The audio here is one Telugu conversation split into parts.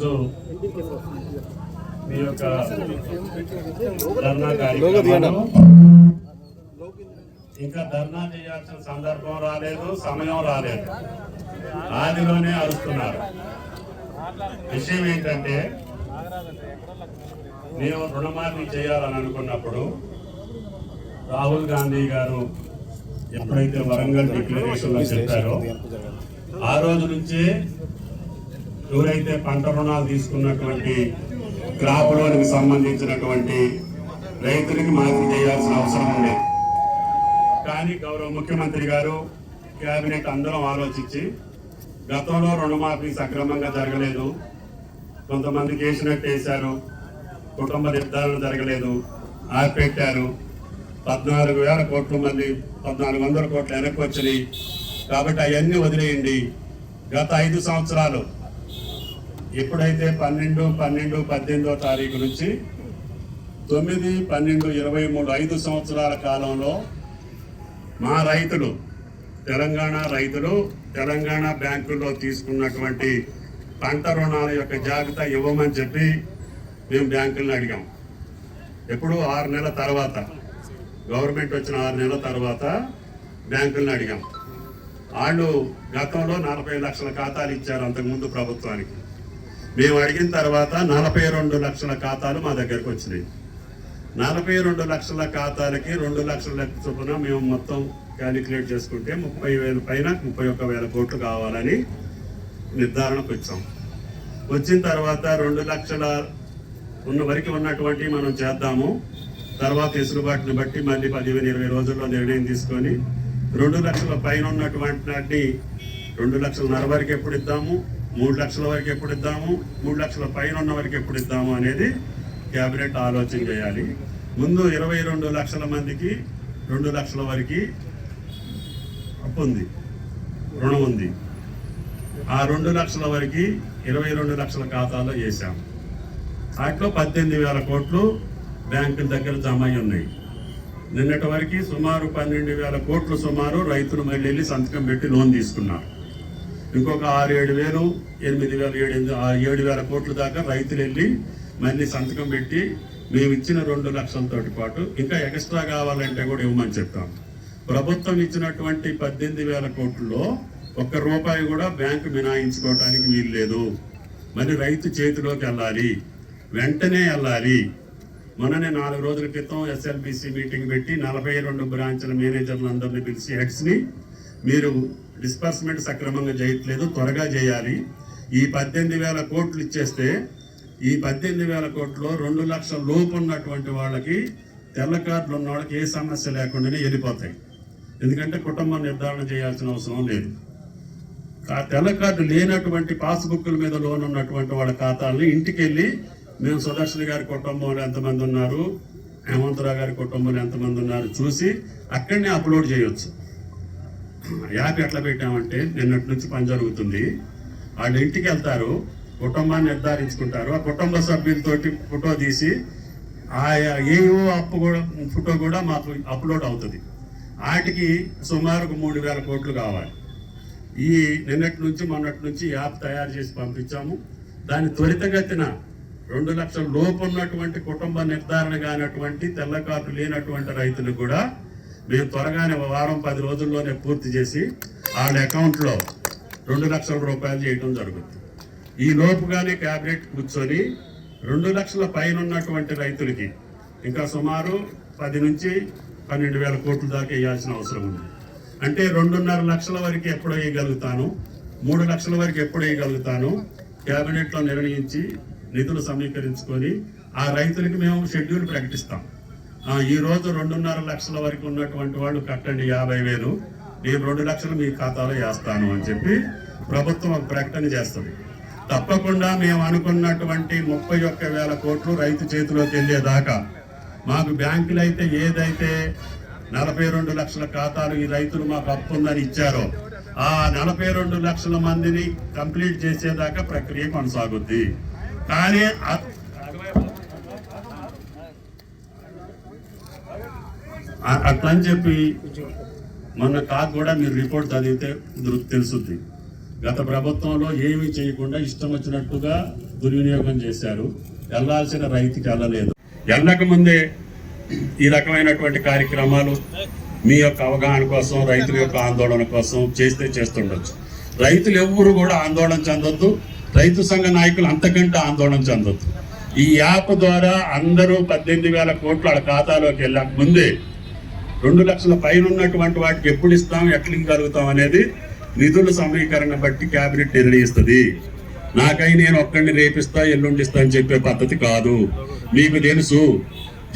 ఈరోజు మీ యొక్క ధర్నా కార్యక్రమంలో ఇంకా ధర్నా చేయాల్సిన సందర్భం రాలేదు సమయం రాలేదు. ఆదిలోనే అరుస్తున్నారు. విషయం ఏంటంటే నేను రుణమాఫీ చేయాలని అనుకున్నప్పుడు రాహుల్ గాంధీ గారు ఎప్పుడైతే వరంగల్ డిక్లరేషన్ చెప్పారో ఆ రోజు నుంచే ఎవరైతే పంట రుణాలు తీసుకున్నటువంటి క్రాప్ లోన్కి సంబంధించినటువంటి రైతులకి మాఫీ చేయాల్సిన అవసరం ఉంది. కానీ గౌరవ ముఖ్యమంత్రి గారు కేబినెట్ అందరం ఆలోచించి గతంలో రుణమాఫీ సక్రమంగా జరగలేదు. కొంతమందికి వేసినట్టు వేశారు కుటుంబ నిర్ధారణ జరగలేదు. ఆపెట్టారు పద్నాలుగు వేల కోట్లు మళ్ళీ పద్నాలుగు వందల కోట్లు వెనక్కి వచ్చినాయి. కాబట్టి అవన్నీ వదిలేయండి. గత ఐదు సంవత్సరాలు ఎప్పుడైతే పన్నెండు పన్నెండు పద్దెనిమిదో తారీఖు నుంచి తొమ్మిది పన్నెండు ఇరవై మూడు ఐదు సంవత్సరాల కాలంలో మా రైతులు తెలంగాణ రైతులు తెలంగాణ బ్యాంకుల్లో తీసుకున్నటువంటి పంట రుణాల యొక్క జాబితా ఇవ్వమని చెప్పి మేము బ్యాంకులను అడిగాం. ఎప్పుడు ఆరు నెలల తర్వాత గవర్నమెంట్ వచ్చిన ఆరు నెలల తర్వాత బ్యాంకులను అడిగాం. వాళ్ళు గతంలో నలభై లక్షల ఖాతాలు ఇచ్చారు అంతకుముందు ప్రభుత్వానికి. మేము అడిగిన తర్వాత నలభై రెండు లక్షల ఖాతాలు మా దగ్గరకు వచ్చినాయి. నలభై రెండు లక్షల ఖాతాలకి రెండు లక్షల చొప్పున మేము మొత్తం క్యాలిక్యులేట్ చేసుకుంటే ముప్పై వేల పైన ముప్పై ఒక్క వేల కోట్లు కావాలని నిర్ధారణకు వచ్చాం. వచ్చిన తర్వాత రెండు లక్షల ఉన్న వరకు ఉన్నటువంటి మనం చేద్దాము. తర్వాత వెసులుబాటుని బట్టి మళ్ళీ పదిహేను ఇరవై రోజుల్లో నిర్ణయం తీసుకొని రెండు లక్షల పైన ఉన్నటువంటి వాటిని రెండు లక్షల వరకు ఎప్పుడు ఇద్దాము? మూడు లక్షల వరకు ఎప్పుడు ఇద్దాము? మూడు లక్షల పైన ఉన్న వరకు ఎప్పుడు ఇద్దాము అనేది క్యాబినెట్ ఆలోచన చేయాలి. ముందు ఇరవై రెండు లక్షల మందికి రెండు లక్షల వరకు అప్పు ఉంది రుణం ఉంది. ఆ రెండు లక్షల వరకు ఇరవై రెండు లక్షల ఖాతాలో వేసాము వాటిలో పద్దెనిమిది వేల కోట్లు బ్యాంకుల దగ్గర జమ అయి ఉన్నాయి. నిన్నటి వరకు సుమారు పన్నెండు వేల కోట్లు సుమారు రైతులు మళ్ళీ వెళ్ళి సంతకం పెట్టి లోన్ తీసుకున్నారు. ఇంకొక ఆరు ఏడు వేలు ఎనిమిది వేల ఏడు ఎనిమిది ఏడు వేల కోట్ల దాకా రైతులు వెళ్ళి మళ్ళీ సంతకం పెట్టి మేము ఇచ్చిన రెండు లక్షలతోటి పాటు ఇంకా ఎక్స్ట్రా కావాలంటే కూడా ఇవ్వమని చెప్తాం ప్రభుత్వం ఇచ్చినటువంటి పద్దెనిమిది వేల కోట్లలో ఒక్క రూపాయి కూడా బ్యాంకు మినాయించుకోవడానికి వీలు లేదు. మరి రైతు చేతిలోకి వెళ్ళాలి. వెంటనే వెళ్ళాలి. మొన్ననే నాలుగు రోజుల క్రితం ఎస్ఎల్బిసి మీటింగ్ పెట్టి నలభై రెండు బ్రాంచ్ల మేనేజర్లందరినీ పిలిచి హెడ్స్ని మీరు డిస్బర్స్మెంట్ సక్రమంగా చేయట్లేదు త్వరగా చేయాలి. ఈ పద్దెనిమిది వేల కోట్లు ఇచ్చేస్తే ఈ పద్దెనిమిది వేల కోట్లో రెండు లక్షల లోపు ఉన్నటువంటి వాళ్ళకి తెల్ల కార్డులు ఉన్న వాళ్ళకి ఏ సమస్య లేకుండానే వెళ్ళిపోతాయి. ఎందుకంటే కుటుంబం నిర్ధారణ చేయాల్సిన అవసరం లేదు. ఆ తెల్ల కార్డు లేనటువంటి పాస్బుక్ల మీద లోన్ ఉన్నటువంటి వాళ్ళ ఖాతాలని ఇంటికి వెళ్ళి మేము సుదర్శన్ గారి కుటుంబంలో ఎంతమంది ఉన్నారు హేమంతరావు గారి కుటుంబంలో ఎంతమంది ఉన్నారు చూసి అక్కడనే అప్లోడ్ చేయొచ్చు. యాప్ ఎట్లా పెట్టామంటే నిన్నటి నుంచి పని జరుగుతుంది. వాళ్ళు ఇంటికి వెళ్తారు కుటుంబాన్ని నిర్ధారించుకుంటారు. ఆ కుటుంబ సభ్యులతోటి ఫోటో తీసి ఆ ఏవో అప్పు కూడా ఫోటో కూడా మాకు అప్లోడ్ అవుతుంది. వాటికి సుమారుకు మూడు వేల కోట్లు కావాలి. ఈ నిన్నటి నుంచి మొన్నటి నుంచి యాప్ తయారు చేసి పంపించాము. దాని త్వరితగతిన రెండు లక్షల లోపు ఉన్నటువంటి కుటుంబ నిర్ధారణ కానటువంటి తెల్ల కార్డు లేనటువంటి రైతులు కూడా మీరు త్వరగానే వారం పది రోజుల్లోనే పూర్తి చేసి వాళ్ళ అకౌంట్లో రెండు లక్షల రూపాయలు చేయడం జరుగుతుంది. ఈ లోపుగానే క్యాబినెట్ కూర్చొని రెండు లక్షల పైన ఉన్నటువంటి రైతులకి ఇంకా సుమారు పది నుంచి పన్నెండు వేల కోట్ల దాకా వేయాల్సిన అవసరం ఉంది. అంటే రెండున్నర లక్షల వరకు ఎప్పుడు వేయగలుగుతాను మూడు లక్షల వరకు ఎప్పుడు వేయగలుగుతాను క్యాబినెట్లో నిర్ణయించి నిధులు సమీకరించుకొని ఆ రైతులకి మేము షెడ్యూల్ ప్రకటిస్తాం. ఈరోజు రెండున్నర లక్షల వరకు ఉన్నటువంటి వాళ్ళు కట్టండి యాభై వేలు. నేను రెండు లక్షలు మీ ఖాతాలో వేస్తాను అని చెప్పి ప్రభుత్వం ఒక ప్రకటన చేస్తుంది. తప్పకుండా మేము అనుకున్నటువంటి ముప్పై ఒక్క వేల కోట్లు రైతు చేతిలోకి వెళ్ళేదాకా మాకు బ్యాంకులు అయితే ఏదైతే నలభై రెండు లక్షల ఖాతాలు ఈ రైతులు మాకు అప్పు ఉందని ఇచ్చారో ఆ నలభై రెండు లక్షల మందిని కంప్లీట్ చేసేదాకా ప్రక్రియ కొనసాగుద్ది. కానీ అట్లా అని చెప్పి మొన్న కాకు కూడా మీరు రిపోర్ట్ చదివితే దృ- తెలుసుద్ది. గత ప్రభుత్వంలో ఏమీ చేయకుండా ఇష్టం వచ్చినట్టుగా దుర్వినియోగం చేశారు. వెళ్ళాల్సిన రైతుకి వెళ్ళలేదు. వెళ్ళక ముందే ఈ రకమైనటువంటి కార్యక్రమాలు మీ యొక్క అవగాహన కోసం రైతుల యొక్క ఆందోళన కోసం చేస్తే చేస్తుండొచ్చు. రైతులు ఎవ్వరు కూడా ఆందోళన చెందొద్దు. రైతు సంఘ నాయకులు అంతకంటే ఆందోళన చెందొద్దు. ఈ యాప్ ద్వారా అందరూ పద్దెనిమిది వేల కోట్ల వాళ్ళ ఖాతాలోకి వెళ్ళక ముందే రెండు లక్షల పైన ఉన్నటువంటి వాటికి ఎప్పుడు ఇస్తాం ఎట్లా కలుగుతాం అనేది నిధుల సమీకరణ బట్టి కేబినెట్ నిర్ణయిస్తుంది. నాకై నేను ఒక్కడిని రేపిస్తా ఎల్లుండి ఇస్తా అని చెప్పే పద్ధతి కాదు. మీకు తెలుసు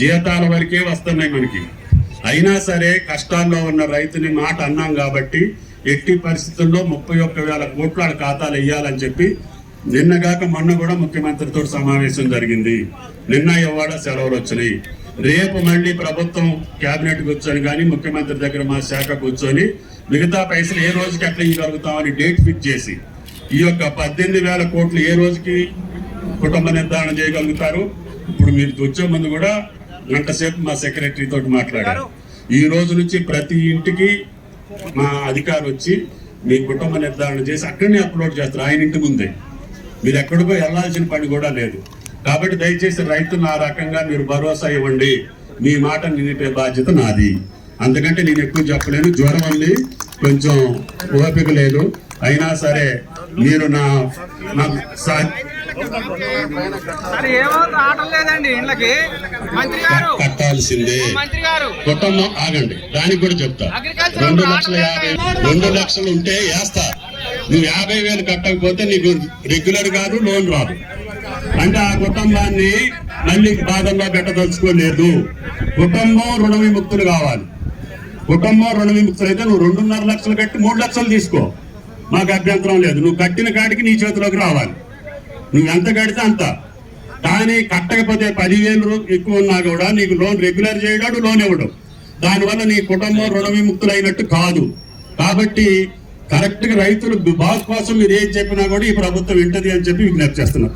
జీతాల వరకే వస్తున్నాయి మనకి. అయినా సరే కష్టాల్లో ఉన్న రైతుని మాట అన్నాం కాబట్టి ఎట్టి పరిస్థితుల్లో ముప్పై ఒక్క వేల కోట్ల ఖాతాలు వేయాలని చెప్పి నిన్నగాక మొన్న కూడా ముఖ్యమంత్రితో సమావేశం జరిగింది. నిన్న ఇవాళ సెలవులు వచ్చినాయి. రేపు మళ్ళీ ప్రభుత్వం కేబినెట్ కూర్చొని కానీ ముఖ్యమంత్రి దగ్గర మా శాఖ కూర్చొని మిగతా పైసలు ఏ రోజుకి ఎట్లా ఇవ్వగలుగుతామని డేట్ ఫిక్స్ చేసి ఈ యొక్క పద్దెనిమిది వేల కోట్లు ఏ రోజుకి కుటుంబ నిర్ధారణ చేయగలుగుతారు? ఇప్పుడు మీరు వచ్చే ముందు కూడా గంటసేపు మా సెక్రటరీ తోటి మాట్లాడారు. ఈ రోజు నుంచి ప్రతి ఇంటికి మా అధికారి వచ్చి మీ కుటుంబ నిర్ధారణ చేసి అక్కడనే అప్లోడ్ చేస్తారు. ఆయన ఇంటి ముందే. మీరు ఎక్కడికో వెళ్ళాల్సిన పని కూడా లేదు. కాబట్టి దయచేసి రైతులు ఆ రకంగా మీరు భరోసా ఇవ్వండి. మీ మాట నిలిపే బాధ్యత నాది. అందుకంటే నేను ఎక్కువ చెప్పలేను. జ్వరం ఉంది. కొంచెం ఓపిక లేదు. అయినా సరే మీరు నా నాకు కట్టాల్సిందే. కుటుంబం ఆగండి. దానికి కూడా చెప్తా. రెండు లక్షల యాభై రెండు లక్షలు ఉంటే వేస్తా. నువ్వు యాభై వేలు కట్టకపోతే నీకు రెగ్యులర్ కాదు లోన్ రాదు. అంటే ఆ కుటుంబాన్ని మళ్ళీ బాధల్లో పెట్టదలుచుకోలేదు. కుటుంబం రుణ విముక్తులు కావాలి. కుటుంబం రుణ విముక్తులు అయితే నువ్వు రెండున్నర లక్షలు కట్టి మూడు లక్షలు తీసుకో. మాకు అభ్యంతరం లేదు. నువ్వు కట్టిన కాడికి నీ చేతిలోకి రావాలి. నువ్వు ఎంత కడితే అంత. కానీ కట్టకపోతే పదివేలు ఎక్కువ ఉన్నా కూడా నీకు లోన్ రెగ్యులర్ చేయడాడు లోన్ ఇవ్వడు. దానివల్ల నీ కుటుంబం రుణ విముక్తులైనట్టు కాదు. కాబట్టి కరెక్ట్గా రైతులు బాగు కోసం మీరు ఏం చెప్పినా కూడా ఈ ప్రభుత్వం వింటది అని చెప్పి విజ్ఞప్తి చేస్తున్నారు